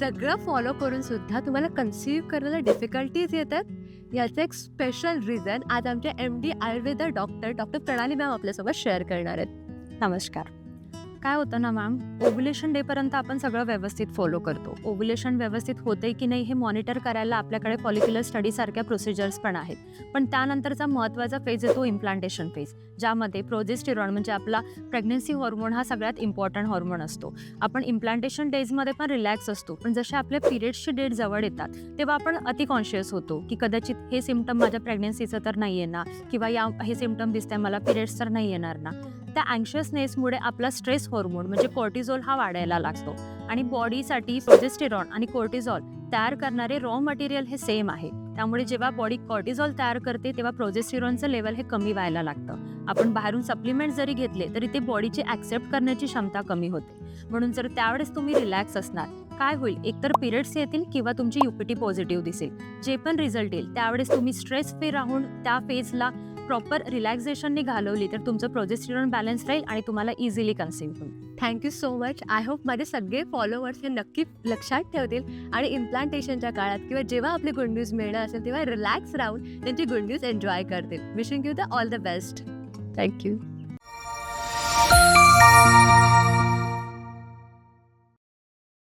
सगळं फॉलो करून सुद्धा तुम्हाला कन्सिव्ह करायला डिफिकल्टीज येतात. याचं एक स्पेशल रिझन आज आमच्या M D Ayurveda doctor doctor Pranali ma'am आपल्यासोबत शेअर करणार आहेत. नमस्कार. काय होतं ना मॅम ओव्युलेशन डेपर्यंत आपण सगळं व्यवस्थित फॉलो करतो. ओव्युलेशन व्यवस्थित होते की नाही हे मॉनिटर करायला आपल्याकडे पॉलिक्युलर स्टडीसारख्या प्रोसिजर्स पण आहेत. पण त्यानंतरचा महत्त्वाचा फेज येतो इम्प्लांटेशन फेज ज्यामध्ये प्रोजेस्टिरॉन म्हणजे आपला प्रेग्नन्सी हॉर्मोन हा सगळ्यात इम्पॉर्टंट हॉर्मोन असतो. आपण इम्प्लांटेशन डेजमध्ये पण रिलॅक्स असतो पण जसे आपल्या पिरियड्सची डेट जवळ येतात तेव्हा आपण अति कॉन्शियस होतो की कदाचित हे सिमटम माझ्या प्रेग्नन्सीचं तर नाही आहे ना किंवा या हे सिमटम दिसतंय मला पिरियड्स तर नाही येणार ना. त्या अँक्शियसनेसमुळे आपला स्ट्रेस हॉर्मोन म्हणजे कोर्टिझोल हा वाढायला लागतो. आणि बॉडीसाठी प्रोजेस्टेरॉन आणि कोर्टिझॉल तयार करणारे रॉ मटेरियल हे सेम आहे. त्यामुळे जेव्हा बॉडी कॉर्टिझॉल तयार करते तेव्हा प्रोजेस्टिरॉनचं लेवल हे कमी व्हायला लागतं. आपण बाहेरून सप्लिमेंट जरी घेतले तरी ते बॉडीची ॲक्सेप्ट करण्याची क्षमता कमी होते. म्हणून जर त्यावेळेस तुम्ही रिलॅक्स असणार काय होईल? एकतर पिरियड्स येतील किंवा तुमची युपीटी पॉझिटिव्ह दिसेल. जे पण रिझल्ट येईल त्यावेळेस तुम्ही स्ट्रेस फ्री राहून त्या फेजला प्रॉपर रिलॅक्झेशनने घालवली तर तुमचं प्रोजेस्टिरॉन बॅलन्स राहील आणि तुम्हाला इझिली कन्सिव्ह होईल. Thank you so much I hope माझे सगळे फॉलोअर्स हे नक्की लक्षात ठेवतील आणि इम्प्लांटेशनच्या काळात किंवा जेव्हा आपली गुड न्यूज मिळणार असेल तेव्हा रिलॅक्स राहून त्यांची गुड न्यूज एन्जॉय करतील. Wishing you the all the best thank you